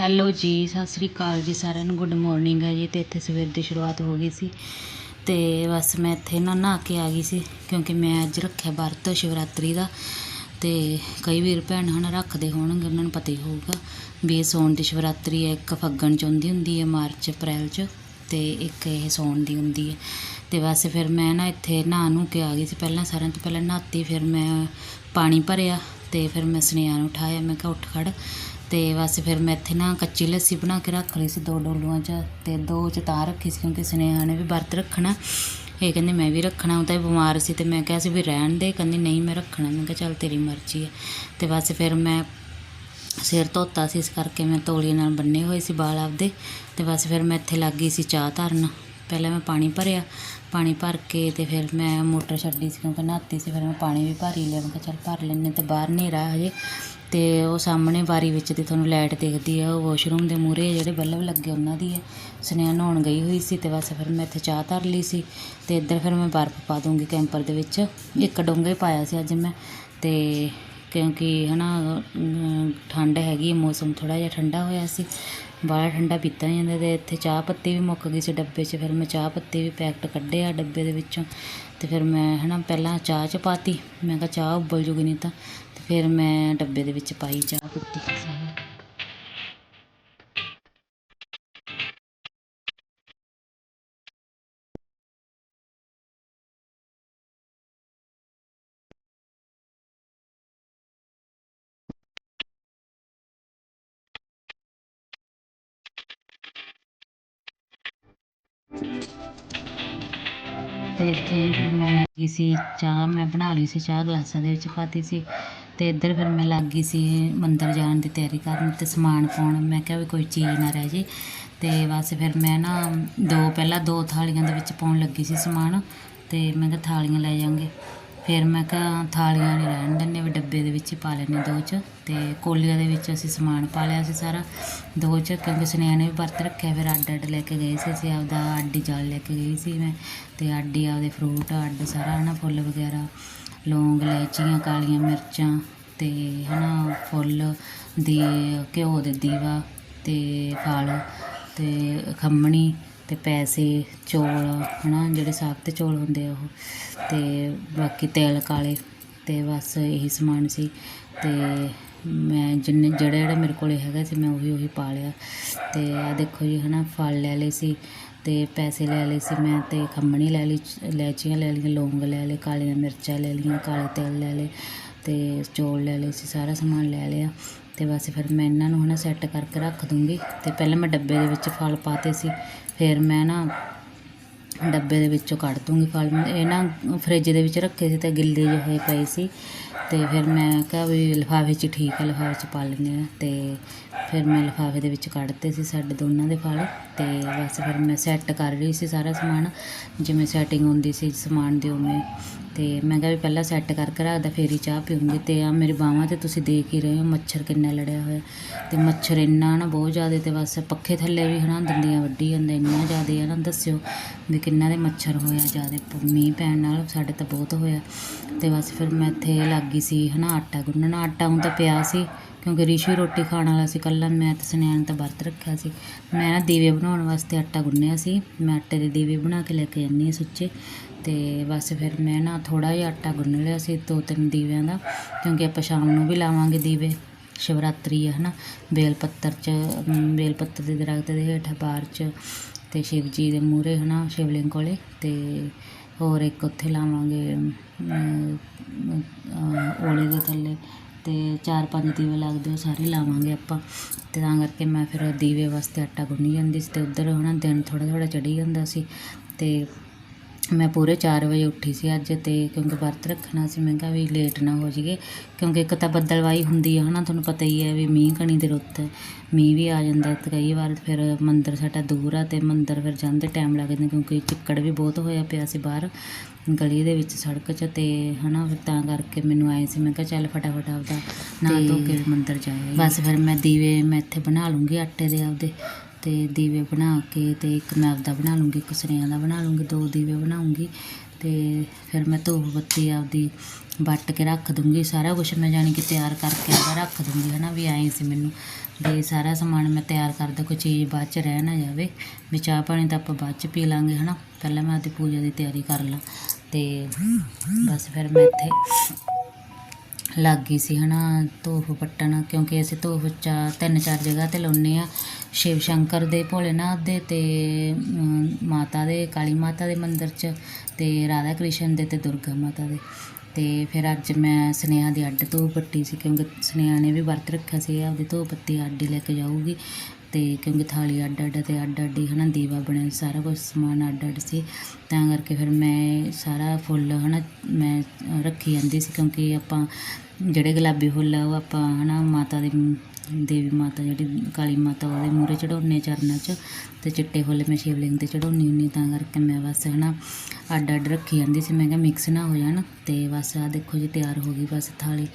Hello ਜੀ, ਸਤਿ ਸ੍ਰੀ ਅਕਾਲ ਜੀ ਸਾਰਿਆਂ ਨੂੰ। ਗੁੱਡ ਮਾਰਨਿੰਗ ਹੈ ਜੀ, ਤੇ ਇੱਥੇ ਸਵੇਰ ਦੀ ਸ਼ੁਰੂਆਤ ਹੋ ਗਈ ਸੀ। ਤੇ ਬਸ ਮੈਂ ਇੱਥੇ ਨਾ ਨਹਾ ਕੇ ਆ ਗਈ ਸੀ, ਕਿਉਂਕਿ ਮੈਂ ਅੱਜ ਰੱਖਿਆ ਵਰਤ ਸ਼ਿਵਰਾਤਰੀ ਦਾ। ਤੇ ਕਈ ਵੀਰ ਭੈਣ ਹਨ ਰੱਖਦੇ ਹੋਣਗੇ, ਉਹਨਾਂ ਨੂੰ ਪਤਾ ਹੀ ਹੋਊਗਾ ਵੀ ਇਹ ਸੌਣ ਦੀ ਸ਼ਿਵਰਾਤਰੀ ਹੈ। ਇੱਕ ਫੱਗਣ ਚ ਆਉਂਦੀ ਹੁੰਦੀ ਹੈ, ਮਾਰਚ, ਅਪ੍ਰੈਲ ਚ, ਤੇ ਇੱਕ ਇਹ ਸੌਣ ਦੀ ਹੁੰਦੀ ਹੈ। ਤੇ ਬਸ ਫਿਰ ਮੈਂ ਨਾ ਇੱਥੇ ਨਹਾ ਨੂੰ ਕੇ ਆ ਗਈ ਸੀ। ਪਹਿਲਾਂ ਸਾਰਿਆਂ ਤੋਂ ਪਹਿਲਾਂ ਨਹਾਤੀ, ਫਿਰ ਮੈਂ ਪਾਣੀ ਭਰਿਆ ਤੇ ਫਿਰ ਮੈਂ ਸੁਨੇਹਾ ਨੂੰ ਉਠਾਇਆ। ਮੈਂ ਕਿਹਾ, ਉੱਠ ਖੜ। ਅਤੇ ਬਸ ਫਿਰ ਮੈਂ ਇੱਥੇ ਨਾ ਕੱਚੀ ਲੱਸੀ ਬਣਾ ਕੇ ਰੱਖ ਲਈ ਸੀ ਦੋ ਡੋਲੂਆਂ 'ਚ ਅਤੇ ਦੋ 'ਚ ਤਾਂ ਰੱਖੀ ਸੀ ਕਿਉਂਕਿ ਸੁਨੇਹਾ ਨੇ ਵੀ ਵਰਤ ਰੱਖਣਾ। ਇਹ ਕਹਿੰਦੇ ਮੈਂ ਵੀ ਰੱਖਣਾ, ਉਹ ਤਾਂ ਬਿਮਾਰ ਸੀ ਅਤੇ ਮੈਂ ਕਿਹਾ ਸੀ ਵੀ ਰਹਿਣ ਦੇ, ਕਹਿੰਦੀ ਨਹੀਂ ਮੈਂ ਰੱਖਣਾ। ਮੈਂ ਕਿਹਾ ਚੱਲ ਤੇਰੀ ਮਰਜ਼ੀ ਹੈ ਅਤੇ ਬਸ ਫਿਰ ਮੈਂ ਸਿਰ ਧੋਤਾ ਸੀ, ਇਸ ਕਰਕੇ ਮੈਂ ਤੌਲੀਏ ਨਾਲ ਬੰਨੇ ਹੋਏ ਸੀ ਵਾਲ ਆਪਦੇ। ਅਤੇ ਬਸ ਫਿਰ ਮੈਂ ਇੱਥੇ ਲੱਗ ਗਈ ਸੀ ਚਾਹ ਧਰਨ। ਪਹਿਲਾਂ ਮੈਂ ਪਾਣੀ ਭਰਿਆ ਪਾਣੀ ਭਰ ਕੇ ਤੇ ਫਿਰ ਮੈਂ ਮੋਟਰ ਛੱਡੀ ਸੀ ਕਿਉਂਕਿ ਨਹਾਤੀ ਸੀ ਫਿਰ ਮੈਂ ਪਾਣੀ ਵੀ ਭਰ ਹੀ ਲਿਆ ਮੈਂ ਕਿਹਾ ਚੱਲ ਭਰ ਲੈਂਦੇ ਤੇ ਬਾਹਰ ਹਨੇਰਾ ਹਜੇ ਤੇ ਉਹ ਸਾਹਮਣੇ ਬਾਰੀ ਵਿੱਚ ਦੀ ਤੁਹਾਨੂੰ ਲਾਈਟ ਦਿਖਦੀ ਹੈ ਉਹ ਵਾਸ਼ਰੂਮ ਦੇ ਮੂਹਰੇ ਜਿਹੜੇ ਬੱਲਬ ਲੱਗੇ ਉਹਨਾਂ ਦੀ ਹੈ ਸੁਨੇਹਾ ਨਹਾਉਣ ਗਈ ਹੋਈ ਸੀ ਤੇ ਬਸ ਫਿਰ ਮੈਂ ਇੱਥੇ ਚਾਹ ਧਰ ਲਈ ਸੀ ਤੇ ਇੱਧਰ ਫਿਰ ਮੈਂ ਬਰਫ਼ ਪਾ ਦੂੰਗੀ ਕੈਂਪਰ ਦੇ ਵਿੱਚ ਇੱਕ ਡੋਂਗਾ ਹੀ ਪਾਇਆ ਸੀ ਅੱਜ ਮੈਂ ਤੇ ਕਿਉਂਕਿ ਹਨਾ ਅਮ, ਠੰਡ ਹੈਗੀ ਹੈ, ਮੌਸਮ ਥੋੜਾ ਜਿਹਾ ਠੰਡਾ ਹੋਇਆ ਸੀ ਬਾਹਲਾ ਠੰਡਾ ਪੀਤਾ ਜਾਂਦਾ ਤੇ ਇੱਥੇ ਚਾਹ ਪੱਤੀ ਵੀ ਮੁੱਕ ਗਈ ਸੀ ਡੱਬੇ 'ਚ, ਫਿਰ ਮੈਂ ਚਾਹ ਪੱਤੀ ਵੀ ਪੈਕਟ ਕੱਢਿਆ ਡੱਬੇ ਦੇ ਵਿੱਚੋਂ ਤੇ ਫਿਰ ਮੈਂ ਹਨਾ ਪਹਿਲਾਂ ਚਾਹ 'ਚ ਪਾਤੀ, ਮੈਂ ਕਿਹਾ ਚਾਹ ਉਬਲ ਜੂਗੀ ਨਹੀਂ ਤਾਂ ਤੇ ਫਿਰ ਮੈਂ ਡੱਬੇ ਦੇ ਵਿੱਚ ਪਾਈ ਚਾਹ ਪੱਤੀ। ਅਤੇ ਇੱਥੇ ਫਿਰ ਮੈਂ ਲੱਗੀ ਸੀ, ਚਾਹ ਮੈਂ ਬਣਾ ਲਈ ਸੀ, ਚਾਹ ਗਲਾਸਾਂ ਦੇ ਵਿੱਚ ਪਾਤੀ ਸੀ ਅਤੇ ਇੱਧਰ ਫਿਰ ਮੈਂ ਲੱਗ ਗਈ ਸੀ ਮੰਦਰ ਜਾਣ ਦੀ ਤਿਆਰੀ ਕਰਨ ਅਤੇ ਸਮਾਨ ਪਾਉਣ। ਮੈਂ ਕਿਹਾ ਵੀ ਕੋਈ ਚੀਜ਼ ਨਾ ਰਹਿ ਜੇ ਅਤੇ ਬਸ ਫਿਰ ਮੈਂ ਨਾ ਦੋ, ਪਹਿਲਾਂ ਦੋ ਥਾਲੀਆਂ ਦੇ ਵਿੱਚ ਪਾਉਣ ਲੱਗੀ ਸੀ ਸਮਾਨ ਅਤੇ ਮੈਂ ਕਿਹਾ ਥਾਲੀਆਂ ਲੈ ਜਾਵਾਂਗੇ ਫਿਰ ਮੈਂ ਕਿਹਾ ਥਾਲੀਆਂ ਨਹੀਂ ਰਹਿਣ ਦਿੰਦੇ, ਵੀ ਡੱਬੇ ਦੇ ਵਿੱਚ ਹੀ ਪਾ ਲੈਣੇ ਦੋ ਚ। ਤੇ ਕੋਲੀਆਂ ਦੇ ਵਿੱਚ ਅਸੀਂ ਸਮਾਨ ਪਾ ਲਿਆ ਸੀ ਸਾਰਾ ਦੋ ਚ, ਕਿਉਂਕਿ ਸੁਨੇਹਾ ਨੇ ਵੀ ਵਰਤ ਰੱਖਿਆ, ਫਿਰ ਅੱਡ ਅੱਡ ਲੈ ਕੇ ਗਏ ਸੀ ਅਸੀਂ, ਆਪਦਾ ਆਡੀ ਜਾਲ ਲੈ ਕੇ ਗਈ ਸੀ ਮੈਂ। ਤੇ ਆਡੀ ਆਪਦੇ ਫਰੂਟ ਅੱਡ ਸਾਰਾ ਹਨਾ, ਫੁੱਲ ਵਗੈਰਾ, ਲੌਂਗ, ਇਲਾਇਚੀਆਂ, ਕਾਲੀਆਂ ਮਿਰਚਾਂ, ਤੇ ਹਨਾ ਫੁੱਲ, ਦੀ ਘਿਓ ਦੇ ਦੀਵਾ, ਤੇ ਫਲ, ਤੇ ਖੰਮਣੀ ਤੇ ਪੈਸੇ, ਚੌਲ, ਹਨਾ, ਜਿਹੜੇ ਸਾਗ ਸਾਬਤ ਚੌਲ ਹੁੰਦੇ ਆ ਉਹ। ਤੇ ਬਾਕੀ ਤੇਲ ਕਾਲੇ ਤੇ ਬਸ ਇਹੀ ਸਮਾਨ ਸੀ। ਤੇ ਮੈਂ ਜਿੰਨੇ, ਜਿਹੜਾ ਜਿਹੜਾ ਮੇਰੇ ਕੋਲੇ ਹੈਗਾ ਸੀ, ਮੈਂ ਉਹੀ ਉਹੀ ਪਾ ਲਿਆ। ਤੇ ਆ ਦੇਖੋ ਜੀ, ਹਨਾ, ਫਲ ਲੈ ਲਏ ਸੀ ਤੇ ਪੈਸੇ ਲੈ ਲਏ ਸੀ ਮੈਂ ਤੇ ਖੰਮਣੀ ਲੈ ਲਈ, ਇਲਾਇਚੀਆਂ ਲੈ ਲਈਆਂ, ਲੌਂਗ ਲੈ ਲਏ, ਕਾਲੀਆਂ ਮਿਰਚਾਂ ਲੈ ਲਈਆਂ, ਕਾਲੇ ਤਿਲ ਲੈ ਲਏ ਤੇ ਚੌਲ ਲੈ ਲਏ ਸੀ, ਸਾਰਾ ਸਮਾਨ ਲੈ ਲਿਆ। ਤੇ ਬਸ ਫਿਰ ਮੈਂ ਇਹਨਾਂ ਨੂੰ, ਹਨਾ ਸੈੱਟ ਕਰਕੇ ਰੱਖ ਦੂੰਗੀ। ਤੇ ਪਹਿਲਾਂ ਮੈਂ ਡੱਬੇ ਦੇ ਵਿੱਚ ਫਲ ਪਾਤੇ ਸੀ। ਫਿਰ ਮੈਂ ਨਾ ਡੱਬੇ ਦੇ ਵਿੱਚੋਂ ਕੱਢ ਦੂੰਗੀ ਫਲ ਇਹ ਨਾ ਫਰਿੱਜ ਦੇ ਵਿੱਚ ਰੱਖੇ ਸੀ ਤੇ ਗਿੱਲੇ ਜਿਹੇ ਹੋਏ ਪਏ ਸੀ। ਤੇ ਫਿਰ ਮੈਂ ਕਿਹਾ ਵੀ ਲਿਫਾਫੇ 'ਚ ਠੀਕ ਹੈ ਲਿਫਾਫੇ 'ਚ ਪਾ ਲੈਂਦੇ ਹਾਂ ਤੇ ਫਿਰ ਮੈਂ ਲਿਫਾਫੇ ਦੇ ਵਿੱਚ ਕੱਢਤੇ ਸੀ ਸਾਡੇ ਦੋਨਾਂ ਦੇ ਫਲ ਤੇ ਬਸ ਫਿਰ ਮੈਂ ਸੈੱਟ ਕਰ ਰਹੀ ਸੀ ਸਾਰਾ ਸਮਾਨ। ਜਿਵੇਂ ਸੈਟਿੰਗ ਹੁੰਦੀ ਸੀ ਸਮਾਨ ਦੀ ਉਵੇਂ। ਤੇ ਮੈਂ ਕਿਹਾ ਵੀ ਪਹਿਲਾਂ ਸੈੱਟ ਕਰਕੇ ਰੱਖਦਾ ਫੇਰ ਹੀ ਚਾਹ ਪੀਉਂਗੀ ਤੇ ਆ ਮੇਰੀ ਬਾਹਾਂ ਤੇ ਤੁਸੀਂ ਦੇਖ ਹੀ ਰਹੇ ਹੋ ਮੱਛਰ ਕਿੰਨਾ ਲੜਿਆ ਹੋਇਆ। ਤੇ ਮੱਛਰ ਇੰਨਾ ਨਾ ਬਹੁਤ ਜ਼ਿਆਦਾ ਤੇ ਬਸ ਪੱਖੇ ਥੱਲੇ ਵੀ ਹਨਾ ਦੰਦੀਆਂ ਵੱਢੀ ਜਾਂਦੇ, ਇੰਨਾ ਜ਼ਿਆਦਾ ਆ ਨਾ ਦੱਸਿਓ ਵੀ ਕਿੰਨਾ ਦੇ ਮੱਛਰ ਹੋਇਆ ਜ਼ਿਆਦਾ। ਮੀਂਹ ਪੈਣ ਨਾਲ ਸਾਡੇ ਤਾਂ ਬਹੁਤ ਹੋਇਆ। ਤੇ ਬਸ ਫਿਰ ਮੈਂ ਇੱਥੇ ਲੱਗ ਗਈ ਸੀ ਹਨਾ ਆਟਾ ਗੁੰਨਣਾ। ਆਟਾ ਹੁਣ ਤਾਂ ਪਿਆ ਸੀ। ਕਿਉਂਕਿ ਰਿਸ਼ੂ ਰੋਟੀ ਖਾਣ ਵਾਲਾ ਸੀ ਕੱਲਾ ਮੈਂ ਤੇ ਸੁਨੈਣ ਤਾਂ ਵਰਤ ਰੱਖਿਆ ਸੀ। ਮੈਂ ਨਾ ਦੀਵੇ ਬਣਾਉਣ ਵਾਸਤੇ ਆਟਾ ਗੁੰਨਿਆ ਸੀ। ਮੈਂ ਆਟੇ ਦੇ ਦੀਵੇ ਬਣਾ ਕੇ ਲੈ ਕੇ ਜਾਂਦੀ ਹਾਂ ਸੁੱਚੇ। ਤੇ ਬਸ ਫਿਰ ਮੈਂ ਨਾ ਥੋੜਾ ਜਿਹਾ ਆਟਾ ਗੁੰਨ ਲਿਆ ਸੀ ਦੋ ਤਿੰਨ ਦੀਵਿਆਂ ਦਾ। ਕਿਉਂਕਿ ਆਪਾਂ ਸ਼ਾਮ ਨੂੰ ਵੀ ਲਾਵਾਂਗੇ ਦੀਵੇ ਸ਼ਿਵਰਾਤਰੀ ਹੈ ਹਨਾ। ਬੇਲ ਪੱਤਰ ਚ ਬੇਲ ਪੱਤਰ ਦੇ ਦਰਖਤ ਦੇ ਹੇਠ ਬਾਹਰ ਚ ਤੇ ਸ਼ਿਵ ਜੀ ਦੇ ਮੂਹਰੇ ਹਨਾ ਸ਼ਿਵਲਿੰਗ ਕੋਲੇ। ਤੇ ਹੋਰ ਇੱਕ ਉੱਥੇ ਲਾਵਾਂਗੇ ਅਮ, ਓਲੇ ਦੇ ਥੱਲੇ। ਅਤੇ ਚਾਰ ਪੰਜ ਦੀਵੇ ਲੱਗਦੇ ਉਹ ਸਾਰੇ ਲਾਵਾਂਗੇ ਆਪਾਂ। ਅਤੇ ਤਾਂ ਕਰਕੇ ਮੈਂ ਫਿਰ ਦੀਵੇ ਵਾਸਤੇ ਆਟਾ ਗੁੰਨੀ ਜਾਂਦੀ ਸੀ ਅਤੇ ਉੱਧਰ ਹਨਾ ਦਿਨ ਥੋੜ੍ਹਾ ਥੋੜ੍ਹਾ ਚੜੀ ਜਾਂਦਾ ਸੀ। ਅਤੇ ਮੈਂ ਪੂਰੇ 4 ਵਜੇ ਉੱਠੀ ਸੀ ਅੱਜ ਤੇ ਕਿਉਂਕਿ ਵਰਤ ਰੱਖਣਾ ਸੀ ਮੈਂ ਕਿਹਾ ਵੀ ਲੇਟ ਨਾ ਹੋ ਜਾਈਏ ਕਿਉਂਕਿ ਇੱਕ ਤਾਂ ਬੱਦਲਵਾਈ ਹੁੰਦੀ ਆ ਹਨਾ ਤੁਹਾਨੂੰ ਪਤਾ ਹੀ ਹੈ ਵੀ ਮੀਂਹ ਕਣੀ ਦੇ ਰੁੱਤ। ਮੀਂਹ ਵੀ ਆ ਜਾਂਦਾ ਤੇ ਕਈ ਵਾਰ ਫਿਰ ਮੰਦਿਰ ਸਾਡਾ ਦੂਰ ਆ ਤੇ ਮੰਦਿਰ ਫਿਰ ਜਾਂਦੇ ਟਾਈਮ ਲੱਗ ਜਾਂਦਾ ਕਿਉਂਕਿ ਚਿੱਕੜ ਵੀ ਬਹੁਤ ਹੋਇਆ ਪਿਆ ਸੀ ਬਾਹਰ ਗਲੀ ਦੇ ਵਿੱਚ ਸੜਕ 'ਚ ਤੇ ਹਨਾ ਫਿਰ ਤਾਂ ਕਰਕੇ ਮੈਨੂੰ ਆਏ ਸੀ ਮੈਂ ਕਿਹਾ ਚੱਲ ਫਟਾਫਟ ਆਪਦਾ ਨਹਾ ਧੋ ਕੇ ਮੰਦਿਰ ਜਾਇਆ ਬਸ ਫਿਰ ਮੈਂ ਦੀਵੇ ਮੈਂ ਇੱਥੇ ਬਣਾ ਲੂੰਗੀ ਆਟੇ ਦੇ ਆਪਦੇ ਤੇ ਦੀਵੇ ਬਣਾ ਕੇ ਤੇ ਇੱਕ ਮੈਂ ਆਪਦਾ ਬਣਾ ਲੂੰਗੀ, ਇੱਕ ਸੁਨੇਹਾਂ ਦਾ ਬਣਾ ਲੂੰਗੀ, ਦੋ ਦੀਵੇ ਬਣਾਉਂਗੀ ਤੇ ਫਿਰ ਮੈਂ ਧੂਪ ਬੱਤੀ ਆਪਦੀ ਵੱਟ ਕੇ ਰੱਖ ਦੂੰਗੀ, ਸਾਰਾ ਕੁਝ ਮੈਂ ਜਾਣੀ ਕਿ ਤਿਆਰ ਕਰਕੇ ਆਪਦਾ ਰੱਖ ਦੂੰਗੀ, ਹਨਾ ਵੀ ਆਏ ਸੀ ਮੈਨੂੰ ਵੀ ਸਾਰਾ ਸਮਾਨ ਮੈਂ ਤਿਆਰ ਕਰਦਾ, ਕੋਈ ਚੀਜ਼ ਬਾਅਦ ਚ ਰਹਿ ਨਾ ਜਾਵੇ, ਵੀ ਚਾਹ ਪਾਣੀ ਤਾਂ ਆਪਾਂ ਬਾਅਦ ਚ ਪੀ ਲਾਂਗੇ, ਹਨਾ। ਪਹਿਲਾਂ ਮੈਂ ਆਪਦੀ ਪੂਜਾ ਦੀ ਤਿਆਰੀ ਕਰ ਲਾਂ ਤੇ ਬਸ ਫਿਰ ਮੈਂ ਇੱਥੇ ਲੱਗ ਗਈ ਸੀ ਹਨਾ, ਧੂਫ ਪੱਟਣ, ਕਿਉਂਕਿ ਅਸੀਂ ਧੂਫ ਚਾ, ਤਿੰਨ ਚਾਰ ਜਗ੍ਹਾ ਤੇ ਲਾਉਂਦੇ ਆ ਸ਼ਿਵ ਸ਼ੰਕਰ ਦੇ ਭੋਲੇਨਾਥ ਦੇ ਤੇ ਮਾਤਾ ਦੇ, ਕਾਲੀ ਮਾਤਾ ਦੇ ਮੰਦਿਰ 'ਚ ਤੇ ਰਾਧਾ ਕ੍ਰਿਸ਼ਨ ਦੇ ਤੇ ਦੁਰਗਾ ਮਾਤਾ ਦੇ। ਤੇ ਫਿਰ ਅੱਜ ਮੈਂ ਸੁਨੇਹਾ ਦੀ ਅੱਡ ਧੂਫ ਪੱਟੀ ਸੀ, ਕਿਉਂਕਿ ਸੁਨੇਹਾ ਨੇ ਵੀ ਵਰਤ ਰੱਖਿਆ ਸੀ, ਆਪਦੀ ਧੂਫ ਪੱਤੀ ਅੱਡ ਹੀ ਲੈ ਕੇ ਜਾਊਗੀ। ਅਤੇ ਕਿਉਂਕਿ ਥਾਲੀ ਅੱਡ ਅੱਡ ਅਤੇ ਅੱਡ ਅੱਡ ਹੀ ਨਾ ਦੀਵਾ ਬਣਿਆ, ਸਾਰਾ ਕੁਝ ਸਮਾਨ ਅੱਡ ਅੱਡ ਸੀ। ਤਾਂ ਕਰਕੇ ਫਿਰ ਮੈਂ ਸਾਰਾ ਫੁੱਲ ਹੈ ਨਾ ਮੈਂ ਰੱਖੀ ਜਾਂਦੀ ਸੀ ਕਿਉਂਕਿ ਆਪਾਂ ਜਿਹੜੇ ਗੁਲਾਬੀ ਫੁੱਲ ਆ, ਉਹ ਆਪਾਂ ਹਨਾ ਮਾਤਾ ਦੇ, ਦੇਵੀ ਮਾਤਾ ਜਿਹੜੀ ਕਾਲੀ ਮਾਤਾ, ਉਹਦੇ ਮੂਹਰੇ ਚੜਾਉਂਦੇ ਚਰਨਾਂ 'ਚ ਤੇ ਚਿੱਟੇ ਫੁੱਲ ਮੈਂ ਸ਼ਿਵਲਿੰਗ ਤੇ ਚੜਾਉਂਦੀ ਹੁੰਦੀ ਤਾਂ ਕਰਕੇ ਮੈਂ ਬਸ ਹਨਾ ਅੱਡ ਅੱਡ ਰੱਖੀ ਜਾਂਦੀ ਸੀ। ਮੈਂ ਕਿਹਾ ਮਿਕਸ ਨਾ ਹੋ ਜਾਣ ਤੇ ਬਸ ਆ ਦੇਖੋ ਜੀ ਤਿਆਰ ਹੋ ਗਈ ਬਸ ਥਾਲੀ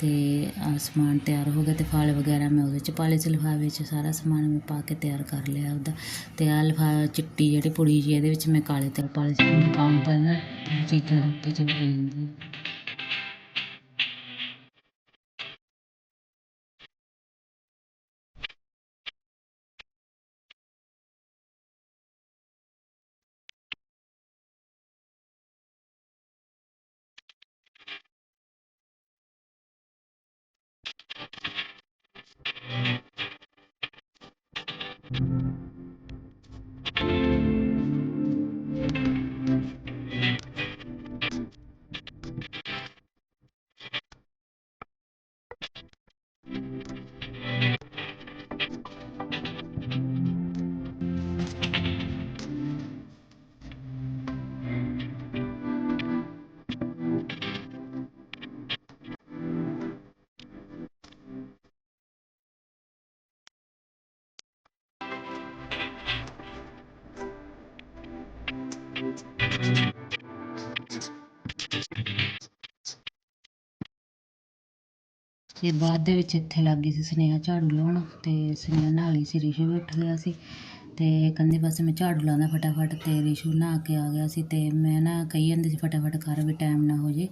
ਤੇ ਆਹ ਸਮਾਨ ਤਿਆਰ ਹੋ ਗਿਆ ਤੇ ਫਲ ਵਗੈਰਾ ਮੈਂ ਉਹਦੇ 'ਚ ਪਾਲੇ 'ਚ ਸੀ ਲਿਫਾਫੇ 'ਚ, ਸਾਰਾ ਸਮਾਨ ਮੈਂ ਪਾ ਕੇ ਤਿਆਰ ਕਰ ਲਿਆ ਉਹਦਾ ਤੇ ਆਹ ਲਿਫਾ, ਚਿੱਟੀ ਜਿਹੜੀ ਪੁੜੀ ਜੀ, ਇਹਦੇ ਵਿੱਚ ਮੈਂ ਕਾਲੇ ਤਿਲ ਪਾ ਸੀ। ਪਾਉਂ ਪਹਿਲਾਂ ਚੀਜ਼ਾਂ ਰੋਟੀ 'ਚ ਪਾ ਤੇ ਬਾਅਦ ਦੇ ਵਿੱਚ ਇੱਥੇ ਲੱਗ ਗਈ ਸੀ ਸੁਨੇਹਾ ਝਾੜੂ ਲਾਉਣ ਤੇ ਸੁਨੇਹਾ ਨਾਲ ਹੀ ਸੀ ਰਿਸ਼ੂ ਉੱਠ ਗਿਆ ਸੀ। ਤੇ ਕਹਿੰਦੀ ਬਸ ਮੈਂ ਝਾੜੂ ਲਾਉਂਦਾ ਫਟਾਫਟ ਤੇ ਰਿਸ਼ੂ ਨਹਾ ਕੇ ਆ ਗਿਆ ਸੀ ਤੇ ਮੈਂ ਨਾ ਕਹੀ ਜਾਂਦੀ ਸੀ ਫਟਾਫਟ ਕਰ ਵੀ ਟਾਈਮ ਨਾ ਹੋ ਜੇ।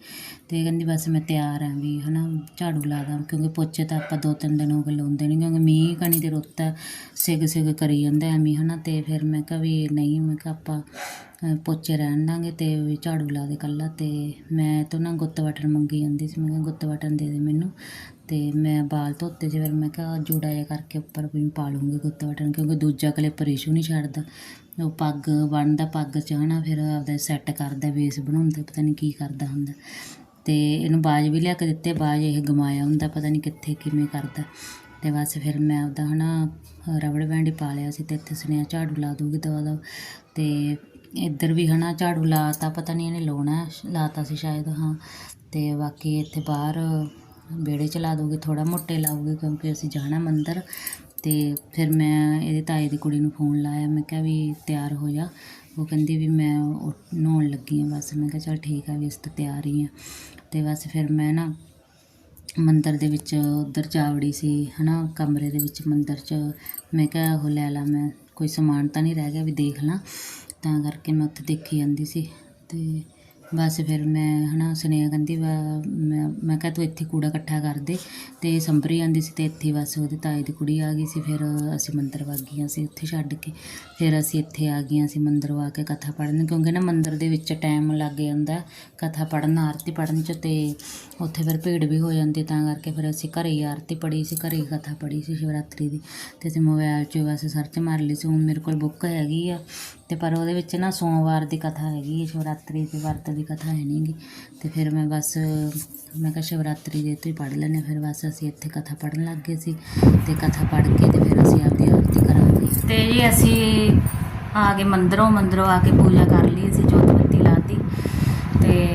ਤੇ ਕਹਿੰਦੀ ਬਸ ਮੈਂ ਤਿਆਰ ਆਂ ਵੀ ਹਨਾ, ਝਾੜੂ ਲਾ ਦਾਂ ਕਿਉਂਕਿ ਪੋਚੇ ਤਾਂ ਆਪਾਂ ਦੋ ਤਿੰਨ ਦਿਨ ਹੋ ਗਏ ਲਾਉਂਦੇ ਨਹੀਂ ਕਿਉਂਕਿ ਮੀਂਹ ਕਣੀ ਦੇ ਰੁੱਤ ਆ ਸਿਗ ਸਿਗ ਕਰੀ ਜਾਂਦਾ ਐਵੇਂ ਹਨਾ। ਤੇ ਫਿਰ ਮੈਂ ਕਿਹਾ ਵੀ ਨਹੀਂ, ਮੈਂ ਕਿਹਾ ਆਪਾਂ ਪੋਚੇ ਰਹਿਣ ਦਾਂਗੇ ਤੇ ਵੀ ਝਾੜੂ ਲਾ ਦੇ ਕੱਲਾ ਤੇ ਮੈਂ ਤੋਂ ਨਾ ਗੁੱਤ ਵਟਣ ਮੰਗੀ ਜਾਂਦੀ ਸੀ, ਮੈਂ ਕਿਹਾ ਗੁੱਤ ਵਟਣ ਦੇ ਦੇ ਮੈਨੂੰ। ਤੇ ਮੈਂ ਬਾਲ ਧੋਤੇ ਜੇ ਫਿਰ ਮੈਂ ਕਿਹਾ ਜੂੜਾ ਜਿਹਾ ਕਰਕੇ ਉੱਪਰ ਵੀ ਪਾ ਲੂੰਗੀ ਗੁੱਤ ਵਟਣ ਕਿਉਂਕਿ ਦੂਜਾ ਕਲਿੱਪ ਰਿਸ਼ੂ ਨਹੀਂ ਛੱਡਦਾ। ਉਹ ਪੱਗ ਬੰਨਦਾ, ਪੱਗ ਚ ਹਨਾ ਫਿਰ ਆਪਦਾ ਸੈੱਟ ਕਰਦਾ ਬੇਸ ਬਣਾਉਂਦਾ, ਪਤਾ ਨਹੀਂ ਕੀ ਕਰਦਾ ਹੁੰਦਾ। ਤੇ ਇਹਨੂੰ ਬਾਜ ਵੀ ਲਿਆ ਕੇ ਦਿੱਤੇ, ਬਾਜ ਇਹ ਗਮਾਇਆ ਹੁੰਦਾ, ਪਤਾ ਨਹੀਂ ਕਿੱਥੇ ਕਿਵੇਂ ਕਰਦਾ। ਤੇ ਬਸ ਫਿਰ ਮੈਂ ਆਪਦਾ ਹਨਾ, ਰਬੜ ਬੈਂਡ ਹੀ ਪਾ ਲਿਆ ਸੀ ਤੇ ਇੱਥੇ ਸੁਨੇਹਾ ਝਾੜੂ ਲਾ ਦੂਗੀ ਦਵਾ ਦਵ। ਤੇ ਇੱਧਰ ਵੀ ਹਨਾ ਝਾੜੂ ਲਾਤਾ, ਪਤਾ ਨਹੀਂ ਇਹਨੇ ਲਾਉਣਾ, ਲਾਤਾ ਸੀ ਸ਼ਾਇਦ, ਹਾਂ। ਤੇ ਬਾਕੀ ਇੱਥੇ ਬਾਹਰ ਵਿਹੜੇ ਚ ਲਾ ਦੂਗੀ ਥੋੜਾ ਮੋਟੇ ਲਾਊਗੀ ਕਿਉਂਕਿ ਅਸੀਂ ਜਾਣਾ ਮੰਦਰ। ਅਤੇ ਫਿਰ ਮੈਂ ਇਹਦੇ ਤਾਏ ਦੀ ਕੁੜੀ ਨੂੰ ਫੋਨ ਲਾਇਆ, ਮੈਂ ਕਿਹਾ ਵੀ ਤਿਆਰ ਹੋ ਜਾ। ਉਹ ਕਹਿੰਦੀ ਵੀ ਮੈਂ ਉੱਠ- ਨਹਾਉਣ ਲੱਗੀ ਹਾਂ ਬਸ। ਮੈਂ ਕਿਹਾ ਚੱਲ ਠੀਕ ਆ, ਵੀ ਇਸ ਤੋਂ ਤਿਆਰ ਹੀ ਹਾਂ। ਅਤੇ ਬਸ ਫਿਰ ਮੈਂ ਨਾ ਮੰਦਰ ਦੇ ਵਿੱਚ ਉੱਧਰ ਜਾਵੜੀ ਸੀ ਹੈ ਨਾ ਕਮਰੇ ਦੇ ਵਿੱਚ ਮੰਦਰ 'ਚ। ਮੈਂ ਕਿਹਾ ਉਹ ਲੈ ਲਾ, ਮੈਂ ਕੋਈ ਸਮਾਨ ਤਾਂ ਨਹੀਂ ਰਹਿ ਗਿਆ, ਵੀ ਦੇਖ ਲਾਂ। ਤਾਂ ਕਰਕੇ ਮੈਂ ਉੱਥੇ ਦੇਖੀ ਜਾਂਦੀ ਸੀ। ਅਤੇ ਬਸ ਫਿਰ ਮੈਂ ਹਨਾ ਸੁਨੇਹਾ ਕਹਿੰਦੀ ਵਾ- ਮੈਂ ਮੈਂ ਕਿਹਾ ਤੂੰ ਇੱਥੇ ਕੂੜਾ ਇਕੱਠਾ ਕਰ ਦੇ ਤੇ ਸੰਭਰੀ ਜਾਂਦੀ ਸੀ ਤੇ ਇੱਥੇ ਬਸ ਉਹਦੇ ਤਾਏ ਦੀ ਕੁੜੀ ਆ ਗਈ ਸੀ, ਫਿਰ ਅਸੀਂ ਮੰਦਰ ਵਗ ਗਈਆਂ ਸੀ ਉੱਥੇ ਛੱਡ ਕੇ। ਫਿਰ ਅਸੀਂ ਇੱਥੇ ਆ ਗਈਆਂ ਸੀ ਮੰਦਿਰ ਆ ਕੇ ਕਥਾ ਪੜ੍ਹਨ, ਕਿਉਂਕਿ ਨਾ ਮੰਦਰ ਦੇ ਵਿੱਚ ਟਾਈਮ ਲੱਗ ਜਾਂਦਾ ਕਥਾ ਪੜ੍ਹਨ, ਆਰਤੀ ਪੜ੍ਹਨ ਚ ਤੇ ਉੱਥੇ ਫਿਰ ਭੀੜ ਵੀ ਹੋ ਜਾਂਦੀ, ਤਾਂ ਕਰਕੇ ਫਿਰ ਅਸੀਂ ਘਰੇ ਹੀ ਆਰਤੀ ਪੜ੍ਹੀ ਸੀ, ਘਰੇ ਹੀ ਕਥਾ ਪੜ੍ਹੀ ਸੀ ਸ਼ਿਵਰਾਤਰੀ ਦੀ ਤੇ ਅਸੀਂ ਮੋਬਾਈਲ 'ਚ ਬਸ ਸਰਚ ਮਾਰ ਲਈ ਸੀ, ਹੁਣ ਮੇਰੇ ਕੋਲ ਬੁੱਕ ਹੈਗੀ ਆ ਤੇ ਪਰ ਉਹਦੇ ਵਿੱਚ ਨਾ ਸੋਮਵਾਰ ਦੀ ਕਥਾ ਹੈਗੀ ਸ਼ਿਵਰਾਤਰੀ ਦੇ ਵਰਤ ਦੀ ਕਥਾ ਹੈ ਨਹੀਂਗੀ ਤੇ ਫਿਰ ਮੈਂ ਬਸ, ਮੈਂ ਕਿਹਾ ਸ਼ਿਵਰਾਤਰੀ ਦੇ ਤੋਂ ਹੀ ਪੜ੍ਹ ਲੈਂਦੇ ਹਾਂ। ਫਿਰ ਬਸ ਅਸੀਂ ਇੱਥੇ ਕਥਾ ਪੜ੍ਹਨ ਲੱਗ ਗਏ ਸੀ ਤੇ ਕਥਾ ਪੜ੍ਹ ਕੇ ਤੇ ਫਿਰ ਅਸੀਂ ਆਪਦੀ ਆਰਤੀ ਕਰਾਂਗੇ ਤੇ ਜੀ ਅਸੀਂ ਆ ਕੇ ਮੰਦਰੋਂ ਮੰਦਰੋਂ ਆ ਕੇ ਪੂਜਾ ਕਰ ਲਈ ਸੀ ਜੋਤ ਬੱਤੀ ਲਾਤੀ ਤੇ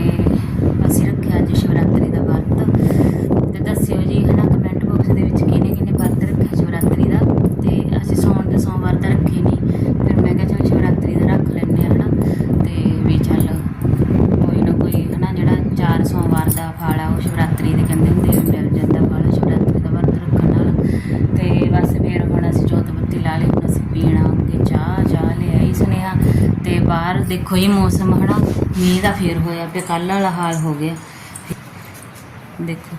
ਅਸੀਂ ਰੱਖਿਆ ਅੱਜ ਸ਼ਿਵਰਾਤਰੀ ਦਾ ਵਰਤ ਤੇ ਦੱਸਿਓ ਜੀ ਹਨਾ ਕਮੈਂਟ ਬਾਕਸ ਦੇ ਵਿੱਚ ਕਿਹਨੇ ਕਿਹਨੇ ਵਰਤ ਰੱਖਿਆ ਸ਼ਿਵਰਾਤਰੀ ਦਾ ਤੇ ਅਸੀਂ ਸੌਣ ਦੇ ਸੋਮਵਾਰ ਦਾ ਰੱਖੇ ਨਹੀਂ ਫਿਰ ਮੈਂ ਕਿਹਾ ਚਲ ਸ਼ਿਵਰਾਤਰੀ ਦਾ ਰੱਖ ਲੈਂਦੇ ਆ ਹਨਾ ਤੇ ਵੀ ਚੱਲ ਕੋਈ ਨਾ ਕੋਈ ਹਨਾ ਜਿਹੜਾ ਚਾਰ ਸੋਮਵਾਰ ਦਾ ਫਲ ਆ ਉਹ ਸ਼ਿਵਰਾਤਰੀ ਦੇ ਕਹਿੰਦੇ ਹੁੰਦੇ ਆ ਵੀ ਮਿਲ ਜਾਂਦਾ ਫਲ ਸ਼ਿਵਰਾਤਰੀ ਦਾ ਵਰਤ ਰੱਖਣ ਨਾਲ ਤੇ ਬਸ ਫਿਰ ਹੁਣ ਅਸੀਂ ਜੋਤ ਬੱਤੀ ਲਾ ਲਈ ਹੁਣ ਅਸੀਂ ਪੀਣਾਂਗੇ ਚਾਹ ਚਾਹ ਲੈ ਆਈ ਸੁਨੇਹਾ ਤੇ ਬਾਹਰ ਦੇਖੋ ਜੀ ਮੌਸਮ ਹਨਾ, ਮੀਂਹ ਦਾ ਫੇਰ ਹੋਇਆ ਪਿਆ, ਕੱਲ੍ਹ ਵਾਲਾ ਹਾਲ ਹੋ ਗਿਆ। ਦੇਖੋ,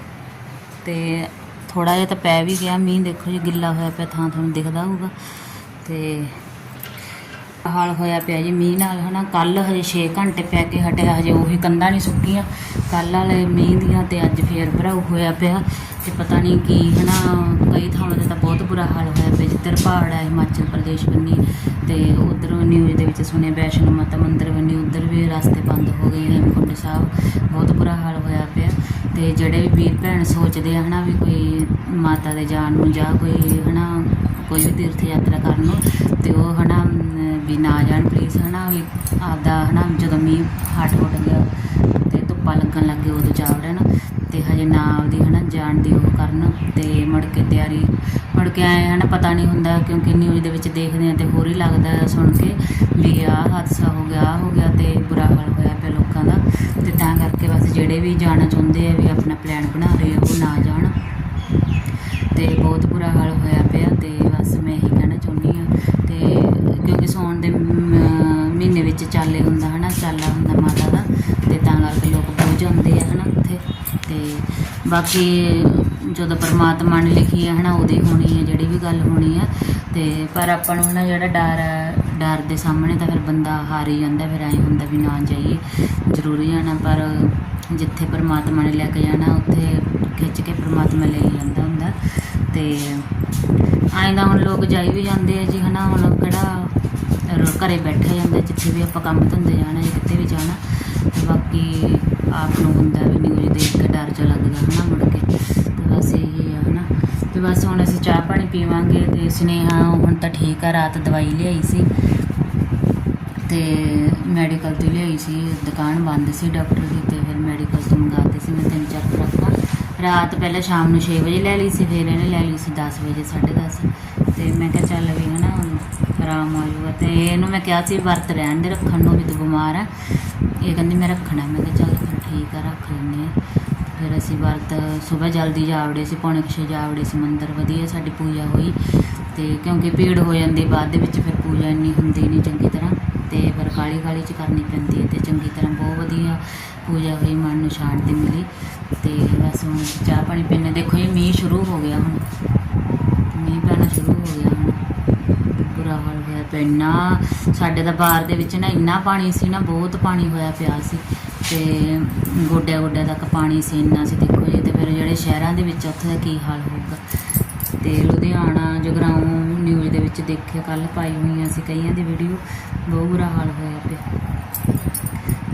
ਤੇ ਥੋੜਾ ਜਿਹਾ ਤਾਂ ਪੈ ਵੀ ਗਿਆ, ਮੀਂਹ ਦੇਖੋ ਜੀ ਗਿੱਲਾ ਹੋਇਆ ਪਿਆ, ਥਾਂ ਤੁਹਾਨੂੰ ਦਿਖਦਾ ਹੋਊਗਾ। ਤੇ ਹਾਲ ਹੋਇਆ ਪਿਆ ਜੀ ਮੀਂਹ ਨਾਲ ਹਨਾ ਕੱਲ ਹਜੇ 6 ਘੰਟੇ ਪੈ ਕੇ ਹਟਿਆ ਹਜੇ ਉਹੀ ਕੰਧਾਂ ਨਹੀਂ ਸੁੱਕੀਆਂ। ਕੱਲ ਵਾਲੇ ਮੀਂਹ ਦੀਆਂ ਤੇ ਅੱਜ ਫੇਰ ਭਰਾਉ ਹੋਇਆ ਪਿਆ ਤੇ ਪਤਾ ਨਹੀਂ ਕੀ ਹਨਾ, ਕਈ ਥਾਵਾਂ ਤੇ ਤਾਂ ਬਹੁਤ ਬੁਰਾ ਹਾਲ ਹੋਇਆ ਪਿਆ, ਜਿੱਧਰ ਪਹਾੜ ਹੈ ਹਿਮਾਚਲ ਪ੍ਰਦੇਸ਼ ਬੰਨੀ ਤੇ ਉਧਰ ਨਿਊਜ਼ ਦੇ ਵਿੱਚ ਸੁਣਿਆ ਵੈਸ਼ਨੋ ਮਾਤਾ ਮੰਦਿਰ ਬੰਨੀ ਉਧਰ ਵੀ ਰਸਤੇ ਬੰਦ ਹੋ ਗਏ ਹੇਮਕੁੰਟ ਸਾਹਿਬ ਬਹੁਤ ਬੁਰਾ ਹਾਲ ਹੋਇਆ ਪਿਆ। ਤੇ ਜਿਹੜੇ ਵੀਰ ਭੈਣ ਸੋਚਦੇ ਆ ਹਨਾ ਵੀ ਕੋਈ ਮਾਤਾ ਦੇ ਜਾਣ ਨੂੰ ਜਾਂ ਕੋਈ ਹਨਾ ਕੋਈ ਵੀ ਤੀਰਥ ਯਾਤਰਾ ਕਰਨ ਨੂੰ ਤੇ ਉਹ ਹਨਾ ਅਮ, ਵੀ ਨਾ ਜਾਣ ਪਲੀਜ਼ ਹਨਾ ਵੀ ਆਪਦਾ ਹਨਾ ਜਦੋਂ ਮੀਂਹ ਹਟ ਹੁਟ ਗਿਆ ਤੇ ਧੁੱਪਾਂ ਲੱਗਣ ਲੱਗੇ ਉਦੋਂ ਜਾ ਵੜਨ ਤੇ ਹਜੇ ਨਾ ਆਪਦੀ ਹਨਾ, ਜਾਣ ਦੀ ਉਹ ਕਰਨ ਤੇ ਮੁੜ ਕੇ ਤਿਆਰੀ, ਮੁੜ ਕੇ ਆਏ ਹਨਾ, ਪਤਾ ਨਹੀਂ ਹੁੰਦਾ ਕਿਉਂਕਿ ਨਿਊਜ਼ ਦੇ ਵਿੱਚ ਦੇਖਦੇ ਆ ਤੇ ਹੋਰ ਹੀ ਲੱਗਦਾ ਸੁਣ ਕੇ ਵੀ ਆਹ ਹਾਦਸਾ ਹੋ ਗਿਆ, ਆਹ ਹੋ ਗਿਆ ਤੇ ਬੁਰਾ ਹਾਲ ਹੋਇਆ ਪਿਆ ਲੋਕਾਂ ਦਾ। ਤੇ ਤਾਂ ਕਰਕੇ ਬਸ ਜਿਹੜੇ ਵੀ ਜਾਣਾ ਚਾਹੁੰਦੇ ਆ ਵੀ ਆਪਣਾ ਪਲਾਨ ਬਣਾ ਰਹੇ ਆ, ਉਹ ਨਾ ਜਾਣ। ਤੇ ਬਹੁਤ ਬੁਰਾ ਹਾਲ ਹੋਇਆ ਪਿਆ ਤੇ ਬਸ ਮੈਂ ਇਹੀ ਕਹਿਣਾ ਚਾਹੁੰਦੀ ਆ ਤੇ ਕਿਉਂਕਿ ਸੌਣ ਦੇ ਮਹੀਨੇ ਵਿੱਚ ਚਾਲੇ ਹੁੰਦਾ ਹਨਾ, ਚਾਲਾ ਹੁੰਦਾ ਮਾਤਾ ਦਾ ਤੇ ਤਾਂ ਕਰਕੇ ਲੋਕ ਜਾਂਦੇ ਆ, ਹਨਾ, ਉੱਥੇ। ਤੇ ਬਾਕੀ ਜਦੋਂ ਪਰਮਾਤਮਾ ਨੇ ਲਿਖੀ ਹੈ ਹਨਾ, ਉਹਦੀ ਹੋਣੀ ਹੈ ਜਿਹੜੀ ਵੀ ਗੱਲ ਹੋਣੀ ਹੈ ਤੇ ਪਰ ਆਪਾਂ ਨੂੰ ਨਾ ਜਿਹੜਾ ਡਰ ਹੈ ਡਰ ਦੇ ਸਾਹਮਣੇ ਤਾਂ ਫਿਰ ਬੰਦਾ ਹਾਰ ਹੀ ਜਾਂਦਾ, ਫਿਰ ਐਂ ਹੁੰਦਾ ਵੀ ਨਾ ਜਾਈਏ। ਜ਼ਰੂਰੀ ਜਾਣਾ ਪਰ ਜਿੱਥੇ ਪਰਮਾਤਮਾ ਨੇ ਲੈ ਕੇ ਜਾਣਾ, ਉੱਥੇ ਖਿੱਚ ਕੇ ਪਰਮਾਤਮਾ ਲੈ ਜਾਂਦਾ ਹੁੰਦਾ। ਤੇ ਐਂ ਦਾ ਹੁਣ ਲੋਕ ਜਾਈ ਵੀ ਜਾਂਦੇ ਆ ਜੀ, ਹਨਾ, ਹੁਣ ਕਿਹੜਾ ਰ- ਘਰੇ ਬੈਠੇ ਜਾਂਦੇ ਜਿੱਥੇ ਵੀ ਆਪਾਂ ਕੰਮ ਧੰਦੇ ਜਾਣਾ ਜਾਂ ਕਿਤੇ ਵੀ ਜਾਣਾ ਬਾਕੀ ਆਪ ਨੂੰ ਹੁੰਦਾ ਵੀ ਨਿਊਜ਼ ਦੇਖ ਕੇ ਡਰ ਜਿਹਾ ਲੱਗਦਾ ਹਨਾ ਮੁੜ ਕੇ। ਤੇ ਬਸ ਇਹੀ ਆ ਹਨਾ। ਤੇ ਬਸ ਹੁਣ ਅਸੀਂ ਚਾਹ ਪਾਣੀ ਪੀਵਾਂਗੇ ਤੇ ਸੁਨੇਹਾ ਹੁਣ ਤਾਂ ਠੀਕ ਆ, ਰਾਤ ਦਵਾਈ ਲਿਆਈ ਸੀ। ਤੇ ਮੈਡੀਕਲ ਤੋਂ ਲਿਆਈ ਸੀ, ਦੁਕਾਨ ਬੰਦ ਸੀ ਡਾਕਟਰ ਦੀ ਤੇ ਫਿਰ ਮੈਡੀਕਲ ਤੋਂ ਮੰਗਾਤੇ ਸੀ ਮੈਂ ਤਿੰਨ ਚਾਰ ਖੁਰਾਕਾਂ। ਰਾਤ ਪਹਿਲਾਂ ਸ਼ਾਮ ਨੂੰ 6 ਵਜੇ ਲੈ ਲਈ ਸੀ, ਫਿਰ ਇਹਨੇ ਲੈ ਲਈ ਸੀ 10 ਵਜੇ 10:30 ਤੇ ਮੈਂ ਕਿਹਾ ਚੱਲ ਵੀ ਹਨਾ ਹੁਣ ਆਰਾਮ ਆ ਜਾਊਗਾ। ਤੇ ਇਹਨੂੰ ਮੈਂ ਕਿਹਾ ਸੀ, ਵਰਤ ਰਹਿਣ ਦੇ, ਰੱਖਣ ਨੂੰ ਵੀ ਤੂੰ ਬਿਮਾਰ ਆ। ਇਹ ਕਹਿੰਦੀ ਮੈਂ ਰੱਖਣਾ, ਮੈਂ ਕਿਹਾ ਚੱਲ ਫਿਰ ਠੀਕ ਆ, ਰੱਖ ਲੈਂਦੇ ਆ। ਫਿਰ ਅਸੀਂ ਵਰਤ ਸਵੇਰ ਜਲਦੀ ਜਾ ਜਾਵੜੇ ਸੀ, ਪੌਣੇ ਕੁ ਛੇ ਜਾਵੜੇ ਸੀ, ਮੰਦਿਰ ਵਧੀਆ ਸਾਡੀ ਪੂਜਾ ਹੋਈ। ਤੇ ਕਿਉਂਕਿ ਭੀੜ ਹੋ ਜਾਂਦੀ ਬਾਅਦ ਦੇ ਵਿੱਚ, ਫਿਰ ਪੂਜਾ ਇੰਨੀ ਹੁੰਦੀ ਨਹੀਂ ਚੰਗੀ ਤਰ੍ਹਾਂ। ਤੇ ਫਿਰ ਕਾਲੀ ਕਾਲੀ ਚ ਕਰਨੀ ਪੈਂਦੀ ਹੈ ਤੇ ਚੰਗੀ ਤਰ੍ਹਾਂ ਬਹੁਤ ਵਧੀਆ ਪੂਜਾ ਹੋਈ, ਮਨ ਨੂੰ ਸ਼ਾਂਤੀ ਮਿਲੀ। ਤੇ ਬਸ ਹੁਣ ਚਾਹ ਪਾਣੀ ਪੀਣੇ ਦੇਖੋ ਜੀ, ਮੀਂਹ ਸ਼ੁਰੂ ਹੋ ਗਿਆ ਹੁਣ। ਮੀਂਹ ਪੈਣਾ ਸ਼ੁਰੂ ਹੋ ਗਿਆ ਹੁਣ ਬੁਰਾ ਹਾਲ ਹੋਇਆ ਪਿਆ ਇੰਨਾ ਸਾਡੇ ਤਾਂ ਬਾਹਰ ਦੇ ਵਿੱਚ ਨਾ ਇੰਨਾ ਪਾਣੀ ਸੀ ਨਾ ਬਹੁਤ ਪਾਣੀ ਹੋਇਆ ਪਿਆ ਸੀ ਤੇ ਗੋਡਿਆਂ ਗੋਡਿਆਂ ਤੱਕ ਪਾਣੀ ਸੀ ਇੰਨਾ ਸੀ। ਦੇਖੋ ਜੀ, ਤੇ ਫਿਰ ਜਿਹੜੇ ਸ਼ਹਿਰਾਂ ਦੇ ਵਿੱਚ ਉੱਥੇ ਦਾ ਕੀ ਹਾਲ ਹੋਊਗਾ? ਤੇ ਲੁਧਿਆਣਾ, ਜਗਰਾਉਂ ਨਿਊਜ਼ ਦੇ ਵਿੱਚ ਦੇਖਿਆ ਕੱਲ ਪਾਈ ਹੋਈਆਂ ਸੀ ਕਈਆਂ ਦੀ ਵੀਡੀਓ ਬਹੁਤ ਬੁਰਾ ਹਾਲ ਹੋਇਆ ਪਿਆ।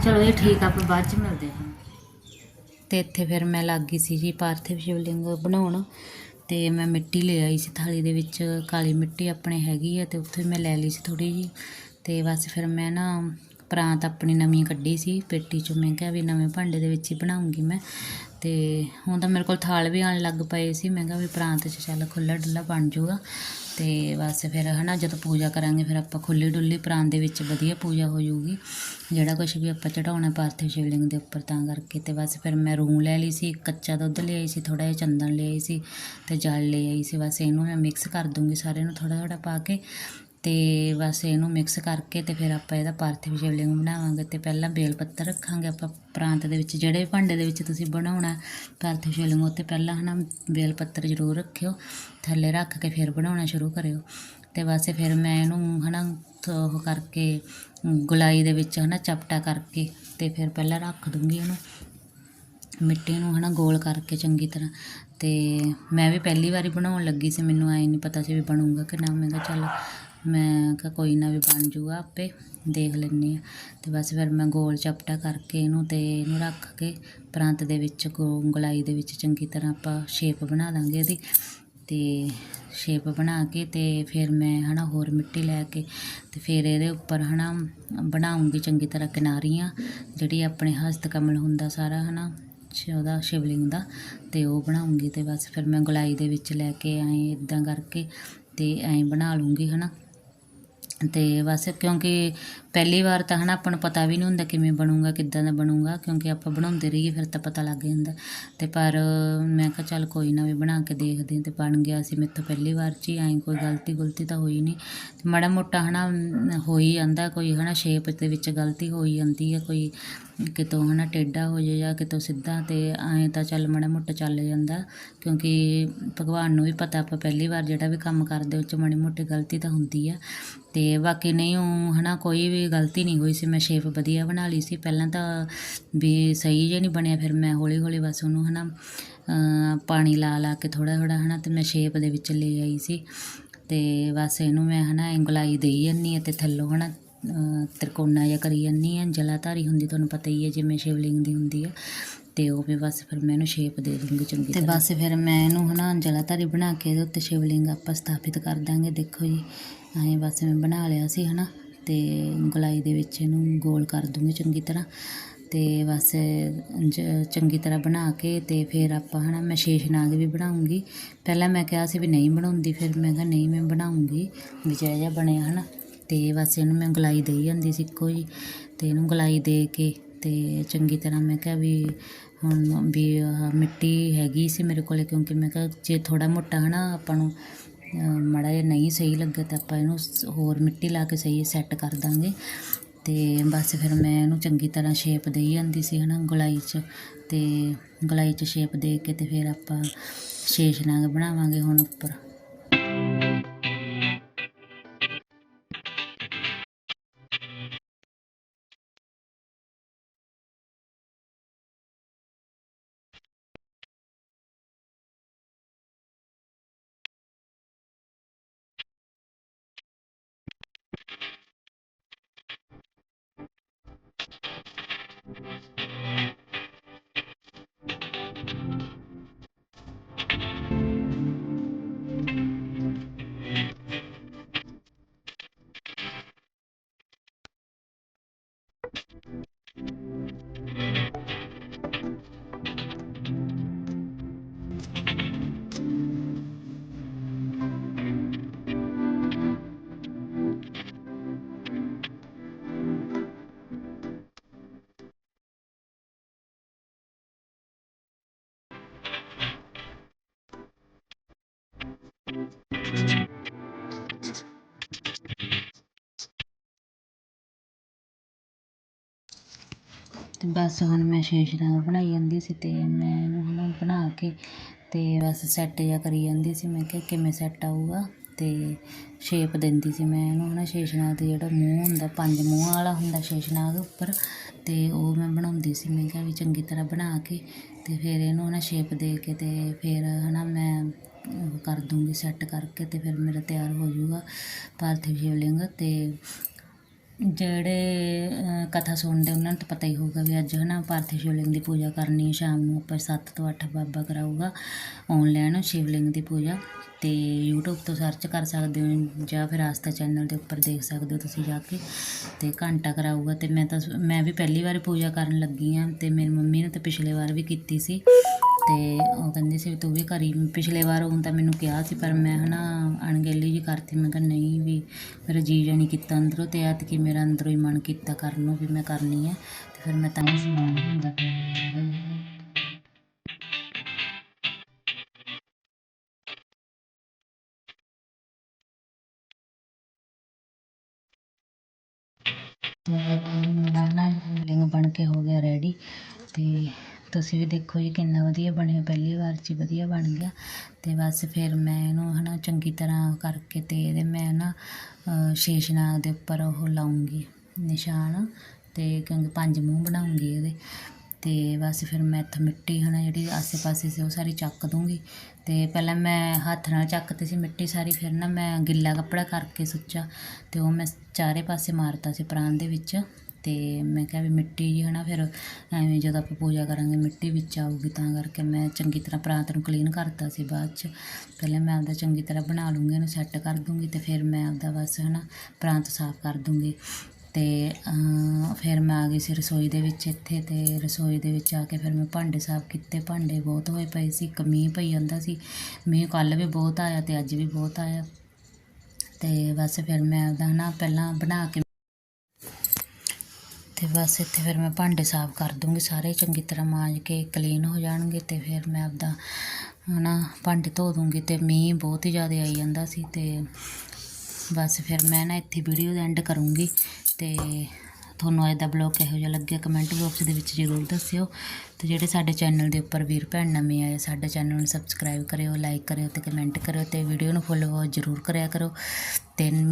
ਚਲੋ ਇਹ ਠੀਕ ਆਪਾਂ ਬਾਅਦ ਚ ਮਿਲਦੇ ਹਾਂ। ਤੇ ਇੱਥੇ ਫਿਰ ਮੈਂ ਲੱਗ ਗਈ ਸੀ ਜੀ, ਪਾਰਥਿਵ ਸ਼ਿਵਲਿੰਗ ਬਣਾਉਣ। ਤੇ ਮੈਂ ਮਿੱਟੀ ਲੈ ਆਈ ਸੀ ਥਾਲੀ ਦੇ ਵਿੱਚ। ਕਾਲੀ ਮਿੱਟੀ ਆਪਣੇ ਹੈਗੀ ਆ ਤੇ ਉੱਥੇ ਮੈਂ ਲੈ ਲਈ ਸੀ ਥੋੜੀ ਜੀ ਤੇ ਬਸ ਫਿਰ ਮੈਂ ਨਾ ਪ੍ਰਾਂਤ ਆਪਣੀ ਨਵੀਂ ਕੱਢੀ ਸੀ। ਪੇਟੀ ਚੋਂ ਮੈਂ ਕਿਹਾ ਵੀ ਨਵੇਂ ਭਾਂਡੇ ਦੇ ਵਿੱਚ ਹੀ ਬਣਾਉਂਗੀ ਮੈਂ। ਤੇ ਹੁਣ ਤਾਂ ਮੇਰੇ ਕੋਲ ਥਾਲ ਵੀ ਆਉਣ ਲੱਗ ਪਏ ਸੀ। ਮੈਂ ਕਿਹਾ ਵੀ ਪ੍ਰਾਂਤ 'ਚ ਚੱਲ ਖੁੱਲਾ ਡੁੱਲਾ ਬਣ ਜਾਊਗਾ। ਤੇ ਬਸ ਫਿਰ ਹਨਾ ਜਦੋਂ ਪੂਜਾ ਕਰਾਂਗੇ ਫਿਰ ਆਪਾਂ ਖੁੱਲੀ ਡੁੱਲੀ ਪ੍ਰਾਂਤ ਦੇ ਵਿੱਚ ਵਧੀਆ ਪੂਜਾ ਹੋ ਜਾਊਗੀ। ਜਿਹੜਾ ਕੁਝ ਵੀ ਆਪਾਂ ਚੜਾਉਣਾ ਪਾਰਥਿਵ ਸ਼ਿਵਲਿੰਗ ਦੇ ਉੱਪਰ ਤਾਂ ਕਰਕੇ ਤੇ ਬਸ ਫਿਰ ਮੈਂ ਰੂੰ ਲੈ ਲਈ ਸੀ, ਕੱਚਾ ਦੁੱਧ ਲਿਆਈ ਸੀ ਥੋੜਾ ਜਿਹਾ ਚੰਦਨ ਲਿਆਈ ਸੀ ਤੇ ਜਲ ਲੈ ਆਈ ਸੀ। ਬਸ ਇਹਨੂੰ ਮੈਂ ਮਿਕਸ ਕਰ ਦੂੰਗੀ ਸਾਰੇ ਨੂੰ ਥੋੜਾ ਥੋੜਾ ਪਾ ਕੇ ਅਤੇ ਬਸ ਇਹਨੂੰ ਮਿਕਸ ਕਰਕੇ ਅਤੇ ਫਿਰ ਆਪਾਂ ਇਹਦਾ ਪਾਰਥਿਵ ਸ਼ਿਵਲਿੰਗ ਬਣਾਵਾਂਗੇ ਅਤੇ ਪਹਿਲਾਂ ਬੇਲ ਪੱਤਰ ਰੱਖਾਂਗੇ ਆਪਾਂ ਪ੍ਰਾਂਤ ਦੇ ਵਿੱਚ, ਜਿਹੜੇ ਵੀ ਭਾਂਡੇ ਦੇ ਵਿੱਚ ਤੁਸੀਂ ਬਣਾਉਣਾ ਪਾਰਥਿਵ ਸ਼ਿਵਲਿੰਗ ਉੱਤੇ ਪਹਿਲਾਂ ਹਨਾ ਬੇਲ ਪੱਤਰ ਜ਼ਰੂਰ ਰੱਖਿਓ, ਥੱਲੇ ਰੱਖ ਕੇ ਫਿਰ ਬਣਾਉਣਾ ਸ਼ੁਰੂ ਕਰਿਓ। ਅਤੇ ਬਸ ਫਿਰ ਮੈਂ ਇਹਨੂੰ ਹਨਾ ਥ- ਉਹ ਕਰਕੇ, ਗੁਲਾਈ ਦੇ ਵਿੱਚ ਹਨਾ ਚਪਟਾ ਕਰਕੇ ਅਤੇ ਫਿਰ ਪਹਿਲਾਂ ਰੱਖ ਦੂੰਗੀ ਇਹਨੂੰ, ਮਿੱਟੀ ਨੂੰ ਹਨਾ ਗੋਲ ਕਰਕੇ ਚੰਗੀ ਤਰ੍ਹਾਂ। ਤੇ ਮੈਂ ਵੀ ਪਹਿਲੀ ਵਾਰੀ ਬਣਾਉਣ ਲੱਗੀ ਸੀ, ਮੈਨੂੰ ਐ ਨਹੀਂ ਪਤਾ ਸੀ ਵੀ ਬਣੂਗਾ ਕਿ ਨਾ, ਮੈਂ ਕਿਹਾ ਚੱਲ ਮੈਂ ਕਿਹਾ ਕੋਈ ਨਾ ਵੀ ਬਣ ਜੂਗਾ ਆਪੇ, ਦੇਖ ਲੈਂਦੀ ਆ ਤੇ ਬਸ ਫਿਰ ਮੈਂ ਗੋਲ ਚਪਟਾ ਕਰਕੇ ਇਹਨੂੰ ਤੇ ਇਹਨੂੰ ਰੱਖ ਕੇ ਪ੍ਰਾਂਤ ਦੇ ਵਿੱਚ ਗੋ- ਗੋਲਾਈ ਦੇ ਵਿੱਚ ਚੰਗੀ ਤਰ੍ਹਾਂ ਆਪਾਂ ਸ਼ੇਪ ਬਣਾ ਦਾਂਗੇ ਇਹਦੀ। ਤੇ ਸ਼ੇਪ ਬਣਾ ਕੇ ਤੇ ਫਿਰ ਮੈਂ ਹਨਾ ਹੋਰ ਮਿੱਟੀ ਲੈ ਕੇ ਤੇ ਫਿਰ ਇਹਦੇ ਉੱਪਰ ਹਨਾ ਬਣਾਉਂਗੀ ਚੰਗੀ ਤਰ੍ਹਾਂ ਕਿਨਾਰੀਆਂ, ਜਿਹੜੀ ਆਪਣੇ ਹਸਤ ਕਮਲ ਹੁੰਦਾ ਸਾਰਾ ਹਨਾ ਸ਼- ਉਹਦਾ ਸ਼ਿਵਲਿੰਗ ਦਾ, ਤੇ ਉਹ ਬਣਾਉਂਗੀ ਤੇ ਬਸ ਫਿਰ ਮੈਂ ਗੋਲਾਈ ਦੇ ਵਿੱਚ ਲੈ ਕੇ ਐਂ ਇਦਾਂ ਕਰਕੇ ਤੇ ਐਂ ਬਣਾ ਲੂੰਗੀ ਹਨਾ। ਅਤੇ ਬਸ ਕਿਉਂਕਿ ਪਹਿਲੀ ਵਾਰ ਤਾਂ ਹਨਾ ਆਪਾਂ ਨੂੰ ਪਤਾ ਵੀ ਨਹੀਂ ਹੁੰਦਾ ਕਿਵੇਂ ਬਣੂਗਾ ਕਿੱਦਾਂ ਦਾ ਬਣੂਗਾ ਕਿਉਂਕਿ ਆਪਾਂ ਬਣਾਉਂਦੇ ਰਹੀਏ ਫਿਰ ਤਾਂ ਪਤਾ ਲੱਗ ਜਾਂਦਾ। ਤੇ ਪਰ ਮੈਂ ਕਿਹਾ ਚੱਲ ਕੋਈ ਨਾ ਵੀ ਬਣਾ ਕੇ ਦੇਖਦੇ ਹਾਂ ਤੇ ਬਣ ਗਿਆ ਸੀ ਮੇਥੋਂ ਪਹਿਲੀ ਵਾਰ 'ਚ ਹੀ ਐਂ ਕੋਈ ਗਲਤੀ ਗੁਲਤੀ ਤਾਂ ਹੋਈ ਨਹੀਂ। ਤੇ ਮਾੜਾ ਮੋਟਾ ਹਨਾ ਅਮ, ਹੋ ਹੀ ਜਾਂਦਾ ਕੋਈ ਹਨਾ ਸ਼ੇਪ ਦੇ ਵਿੱਚ ਗਲਤੀ ਹੋਈ ਜਾਂਦੀ ਹੈ ਕੋਈ ਕਿਤੋਂ ਹਨਾ ਟੇਢਾ ਹੋ ਜਾਏ ਜਾਂ ਕਿਤੋਂ ਸਿੱਧਾ ਤੇ ਐਂ ਤਾਂ ਚੱਲ ਮਾੜਾ ਮੋਟਾ ਚੱਲ ਜਾਂਦਾ। ਕਿਉਂਕਿ ਭਗਵਾਨ ਨੂੰ ਵੀ ਪਤਾ ਆਪਾਂ ਪਹਿਲੀ ਵਾਰ ਜਿਹੜਾ ਵੀ ਕੰਮ ਕਰਦੇ ਉਹ 'ਚ ਮਾੜੀ ਮੋਟੀ ਗਲਤੀ ਤਾਂ ਹੁੰਦੀ ਆ। ਤੇ ਬਾਕੀ ਨਹੀਂ ਉਹ ਹਨਾ ਕੋਈ ਵੀ ਗਲਤੀ ਨਹੀਂ ਹੋਈ ਸੀ ਮੈਂ ਸ਼ੇਪ ਵਧੀਆ ਬਣਾ ਲਈ ਸੀ। ਪਹਿਲਾਂ ਤਾਂ ਵੀ ਸਹੀ ਜਿਹਾ ਨਹੀਂ ਬਣਿਆ ਫਿਰ ਮੈਂ ਹੌਲੀ ਹੌਲੀ ਬਸ ਉਹਨੂੰ ਹਨਾ ਪਾਣੀ ਲਾ ਲਾ ਕੇ ਥੋੜਾ ਥੋੜਾ ਹਨਾ ਤੇ ਮੈਂ ਸ਼ੇਪ ਦੇ ਵਿੱਚ ਲੈ ਆਈ ਸੀ। ਤੇ ਬਸ ਇਹਨੂੰ ਮੈਂ ਹਨਾ ਇੰਗਲਾਈ ਦੇਈ ਹਾਂ ਤੇ ਥੱਲੋਂ ਹਨਾ ਤਿਰਕੋਣਾ ਜਿਹਾ ਕਰੀ ਜਾਂਦੀ ਹਾਂ। ਜਲਾਧਾਰੀ ਹੁੰਦੀ ਤੁਹਾਨੂੰ ਪਤਾ ਹੀ ਹੈ ਜਿਵੇਂ ਸ਼ਿਵਲਿੰਗ ਦੀ ਹੁੰਦੀ ਆ ਤੇ ਉਹ ਵੀ ਬਸ ਫਿਰ ਮੈਂ ਇਹਨੂੰ ਸ਼ੇਪ ਦੇ ਦੂੰਗੀ ਚੰਗੀ ਤੇ ਬਸ ਫਿਰ ਮੈਂ ਇਹਨੂੰ ਹਨਾ ਜਲਾਧਾਰੀ ਬਣਾ ਕੇ ਇਹਦੇ ਉੱਤੇ ਸ਼ਿਵਲਿੰਗ ਆਪਾਂ ਸਥਾਪਿਤ ਕਰ ਦਾਂਗੇ ਦੇਖੋ ਜੀ। ਐਂ ਬਸ ਮੈਂ ਬਣਾ ਲਿਆ ਸੀ ਹਨਾ। ਅਤੇ ਗੋਲਾਈ ਦੇ ਵਿੱਚ ਇਹਨੂੰ ਗੋਲ ਕਰ ਦੂੰਗੀ ਚੰਗੀ ਤਰ੍ਹਾਂ। ਅਤੇ ਬਸ ਜ- ਚੰਗੀ ਤਰ੍ਹਾਂ ਬਣਾ ਕੇ ਅਤੇ ਫਿਰ ਆਪਾਂ ਹੈ ਨਾ ਮੈਂ ਸ਼ੇਸ਼ਨਾਗ ਵੀ ਬਣਾਉਂਗੀ। ਪਹਿਲਾਂ ਮੈਂ ਕਿਹਾ ਸੀ ਵੀ ਨਹੀਂ ਬਣਾਉਂਦੀ, ਫਿਰ ਮੈਂ ਕਿਹਾ ਨਹੀਂ ਮੈਂ ਬਣਾਉਂਗੀ। ਵੀ ਜਿਹੜਾ ਜਿਹਾ ਬਣਿਆ ਹੈ ਨਾ ਅਤੇ ਬਸ ਇਹਨੂੰ ਮੈਂ ਗਲਾਈ ਦੇਈ ਜਾਂਦੀ ਸੀ ਇੱਕੋ ਜੀ ਅਤੇ ਇਹਨੂੰ ਗਲਾਈ ਦੇ ਕੇ ਅਤੇ ਚੰਗੀ ਤਰ੍ਹਾਂ ਮੈਂ ਕਿਹਾ ਵੀ ਹੁਣ ਵੀ ਆਹ ਮਿੱਟੀ ਹੈਗੀ ਸੀ ਮੇਰੇ ਕੋਲ, ਕਿਉਂਕਿ ਮੈਂ ਕਿਹਾ ਜੇ ਥੋੜ੍ਹਾ ਮੋਟਾ ਹੈ ਨਾ ਆਪਾਂ ਨੂੰ ਮਾੜਾ ਜਿਹਾ ਨਹੀਂ ਸਹੀ ਲੱਗਾ ਤਾਂ ਆਪਾਂ ਇਹਨੂੰ ਹੋਰ ਮਿੱਟੀ ਲਾ ਕੇ ਸਹੀ ਸੈੱਟ ਕਰ ਦਾਂਗੇ। ਤੇ ਬਸ ਫਿਰ ਮੈਂ ਇਹਨੂੰ ਚੰਗੀ ਤਰ੍ਹਾਂ ਸ਼ੇਪ ਦੇਈ ਜਾਂਦੀ ਸੀ ਹਨਾ ਗਲਾਈ 'ਚ। ਤੇ ਗਲਾਈ 'ਚ ਸ਼ੇਪ ਦੇ ਕੇ ਤੇ ਫਿਰ ਆਪਾਂ ਸ਼ੇਸ਼ਨਾਗ ਬਣਾਵਾਂਗੇ ਹੁਣ ਉੱਪਰ। ਅਤੇ ਬਸ ਹੁਣ ਮੈਂ ਸ਼ੇਸ਼ਨਾਗ ਬਣਾਈ ਜਾਂਦੀ ਸੀ ਅਤੇ ਮੈਂ ਇਹਨੂੰ ਨਾ ਬਣਾ ਕੇ ਅਤੇ ਬਸ ਸੈੱਟ ਜਿਹਾ ਕਰੀ ਜਾਂਦੀ ਸੀ। ਮੈਂ ਕਿਹਾ ਕਿਵੇਂ ਸੈੱਟ ਆਊਗਾ? ਅਤੇ ਸ਼ੇਪ ਦਿੰਦੀ ਸੀ ਮੈਂ ਇਹਨੂੰ ਹਨਾ? ਸ਼ੇਸ਼ਨਾਗ ਦੇ ਜਿਹੜਾ ਮੂੰਹ ਹੁੰਦਾ, ਪੰਜ ਮੂੰਹਾਂ ਵਾਲਾ ਹੁੰਦਾ ਸ਼ੇਸ਼ਨਾਗ ਉੱਪਰ ਅਤੇ ਉਹ ਮੈਂ ਬਣਾਉਂਦੀ ਸੀ। ਮੈਂ ਕਿਹਾ ਵੀ ਚੰਗੀ ਤਰ੍ਹਾਂ ਬਣਾ ਕੇ ਅਤੇ ਫਿਰ ਇਹਨੂੰ ਨਾ ਸ਼ੇਪ ਦੇ ਕੇ ਅਤੇ ਫਿਰ ਹੈ ਨਾ ਮੈਂ ਕਰ ਦੂੰਗੀ ਸੈੱਟ ਕਰਕੇ ਅਤੇ ਫਿਰ ਮੇਰਾ ਤਿਆਰ ਹੋ ਜਾਊਗਾ। ਪਾਰਥਿਵ ਸ਼ਿਵਲਿੰਗ ਅਤੇ ਜਿਹੜੇ ਕਥਾ ਸੁਣਦੇ, ਉਹਨਾਂ ਨੂੰ ਤਾਂ ਪਤਾ ਹੀ ਹੋਊਗਾ ਵੀ ਅੱਜ, ਹਨਾ ਪਾਰਥਿਵ ਸ਼ਿਵਲਿੰਗ ਦੀ ਪੂਜਾ ਕਰਨੀ ਹੈ, ਸ਼ਾਮ ਨੂੰ ਆਪਾਂ 7 ਤੋਂ 8 ਬਾਬਾ ਕਰਾਊਗਾ ਆਨਲਾਈਨ ਸ਼ਿਵਲਿੰਗ ਦੀ ਪੂਜਾ ਤੇ YouTube ਤੋਂ ਸਰਚ ਕਰ ਸਕਦੇ ਹੋ ਜਾਂ ਫਿਰ ਆਸਥਾ ਚੈਨਲ ਦੇ ਉੱਪਰ ਦੇਖ ਸਕਦੇ ਹੋ ਤੁਸੀਂ ਜਾ ਕੇ ਤੇ ਘੰਟਾ ਕਰਾਊਗਾ ਤੇ ਮੈਂ ਤਾਂ ਮੈਂ ਵੀ ਪਹਿਲੀ ਵਾਰ ਪੂਜਾ ਕਰਨ ਲੱਗੀ ਆ ਤੇ ਮੇਰੀ ਮੰਮੀ ਨੇ ਤਾਂ ਪਿਛਲੇ ਵਾਰ ਵੀ ਕੀਤੀ ਸੀ ਤੇ ਉਹ ਕਹਿੰਦੇ ਸੀ ਵੀ ਤੂੰ ਵੀ ਕਰੀ ਪਿਛਲੇ ਵਾਰ ਹੁਣ ਤਾਂ ਮੈਨੂੰ ਕਿਹਾ ਸੀ, ਪਰ ਮੈਂ ਹਨਾ ਅਣਗਹਿਲੀ ਜੀ ਕਰਤੀ, ਮੈਂ ਕਿਹਾ ਨਹੀਂ ਵੀ ਮੇਰਾ ਜੀ ਜਾ ਨਹੀਂ ਕੀਤਾ ਅੰਦਰੋਂ ਤੇ ਐਤਕੀ ਮੇਰਾ ਅੰਦਰੋਂ ਹੀ ਮਨ ਕੀਤਾ ਕਰਨ ਨੂੰ ਵੀ ਮੈਂ ਕਰਨੀ ਹੈ ਤੇ ਫਿਰ ਮੈਂ ਤਾਂ ਸਮਾਨ ਹੁੰਦਾ ਲਿੰਗ ਬਣ ਕੇ ਹੋ ਗਿਆ ਰੈਡੀ ਤੇ ਤੁਸੀਂ ਵੀ ਦੇਖੋ ਜੀ ਕਿੰਨਾ ਵਧੀਆ ਬਣਿਆ, ਪਹਿਲੀ ਵਾਰ 'ਚ ਹੀ ਵਧੀਆ ਬਣ ਗਿਆ। ਅਤੇ ਬਸ ਫਿਰ ਮੈਂ ਇਹਨੂੰ ਹੈ ਨਾ ਚੰਗੀ ਤਰ੍ਹਾਂ ਕਰਕੇ ਅਤੇ ਇਹਦੇ ਮੈਂ ਨਾ ਸ਼ੇਸ਼ਨਾਗ ਦੇ ਉੱਪਰ ਉਹ ਲਾਉਂਗੀ ਨਿਸ਼ਾਨ ਅਤੇ ਕਿਉਂਕਿ ਪੰਜ ਮੂੰਹ ਬਣਾਉਂਗੀ ਇਹਦੇ। ਅਤੇ ਬਸ ਫਿਰ ਮੈਂ ਇੱਥੋਂ ਮਿੱਟੀ ਹੈ ਨਾ ਜਿਹੜੀ ਆਸੇ ਪਾਸੇ ਸੀ ਉਹ ਸਾਰੀ ਚੱਕ ਦੂੰਗੀ। ਅਤੇ ਪਹਿਲਾਂ ਮੈਂ ਹੱਥ ਨਾਲ ਚੱਕਤੀ ਸੀ ਮਿੱਟੀ ਸਾਰੀ, ਫਿਰ ਨਾ ਮੈਂ ਗਿੱਲਾ ਕੱਪੜਾ ਕਰਕੇ ਸੁੱਚਾ ਅਤੇ ਉਹ ਮੈਂ ਚਾਰੇ ਪਾਸੇ ਮਾਰਤਾ ਸੀ ਪ੍ਰਾਂਤ ਦੇ ਵਿੱਚ। ਅਤੇ ਮੈਂ ਕਿਹਾ ਵੀ ਮਿੱਟੀ ਜੀ ਨਾ ਫਿਰ ਐਵੇਂ ਜਦੋਂ ਆਪਾਂ ਪੂਜਾ ਕਰਾਂਗੇ ਮਿੱਟੀ ਵਿੱਚ ਆਊਗੀ ਤਾਂ ਕਰਕੇ ਮੈਂ ਚੰਗੀ ਤਰ੍ਹਾਂ ਪ੍ਰਾਂਤ ਨੂੰ ਕਲੀਨ ਕਰਤਾ ਸੀ ਬਾਅਦ ਚ। ਪਹਿਲਾਂ ਮੈਂ ਆਪਦਾ ਚੰਗੀ ਤਰ੍ਹਾਂ ਬਣਾ ਲੂੰਗੀ ਇਹਨੂੰ ਸੈੱਟ ਕਰ ਦੂੰਗੀ ਅਤੇ ਫਿਰ ਮੈਂ ਆਪਦਾ ਬਸ ਹੈ ਨਾ ਪ੍ਰਾਂਤ ਸਾਫ਼ ਕਰ ਦੂੰਗੀ। ਅਤੇ ਫਿਰ ਮੈਂ ਆ ਗਈ ਸੀ ਰਸੋਈ ਦੇ ਵਿੱਚ ਇੱਥੇ ਅਤੇ ਰਸੋਈ ਦੇ ਵਿੱਚ ਆ ਕੇ ਫਿਰ ਮੈਂ ਭਾਂਡੇ ਸਾਫ਼ ਕੀਤੇ, ਭਾਂਡੇ ਬਹੁਤ ਹੋਏ ਪਏ ਸੀ, ਇੱਕ ਮੀਂਹ ਪਈ ਜਾਂਦਾ ਸੀ, ਮੀਂਹ ਕੱਲ੍ਹ ਵੀ ਬਹੁਤ ਆਇਆ ਅਤੇ ਅੱਜ ਵੀ ਬਹੁਤ ਆਇਆ। ਅਤੇ ਬਸ ਫਿਰ ਮੈਂ ਆਪਦਾ ਨਾ ਪਹਿਲਾਂ ਬਣਾ ਕੇ ਤੇ ਬਸ, ਇੱਥੇ ਫਿਰ ਮੈਂ ਭਾਂਡੇ ਸਾਫ਼ ਕਰ ਦੂੰਗੀ ਸਾਰੇ, ਚੰਗੀ ਤਰ੍ਹਾਂ ਮਾਂਜ ਕੇ ਕਲੀਨ ਹੋ ਜਾਣਗੇ ਤੇ ਫਿਰ ਮੈਂ ਆਪਦਾ ਹਨਾ ਭਾਂਡੇ ਧੋ ਦੂੰਗੀ ਤੇ ਮੀਂਹ ਬਹੁਤ ਹੀ ਜ਼ਿਆਦਾ ਆਈ ਜਾਂਦਾ ਸੀ ਤੇ ਬਸ ਫਿਰ ਮੈਂ ਨਾ ਇੱਥੇ ਵੀਡੀਓ ਦਾ ਐਂਡ ਕਰੂੰਗੀ ਤੇ ਤੁਹਾਨੂੰ ਅੱਜ ਦਾ ਬਲੌਗ ਕਿਹੋ ਜਿਹਾ ਲੱਗਿਆ ਕਮੈਂਟ ਬਾਕਸ ਦੇ ਵਿੱਚ ਜ਼ਰੂਰ ਦੱਸਿਓ ਤੇ ਜਿਹੜੇ ਸਾਡੇ ਚੈਨਲ ਦੇ ਉੱਪਰ ਵੀਰ ਭੈਣ ਨਵੇਂ ਆਏ, ਸਾਡੇ ਚੈਨਲ ਨੂੰ ਸਬਸਕ੍ਰਾਈਬ ਕਰਿਓ ਲਾਈਕ ਕਰਿਓ ਤੇ ਕਮੈਂਟ ਕਰਿਓ ਤੇ ਵੀਡੀਓ ਨੂੰ ਫੋਲੋ ਜ਼ਰੂਰ ਕਰਿਆ ਕਰੋ। ਤੇ ਮਿਲ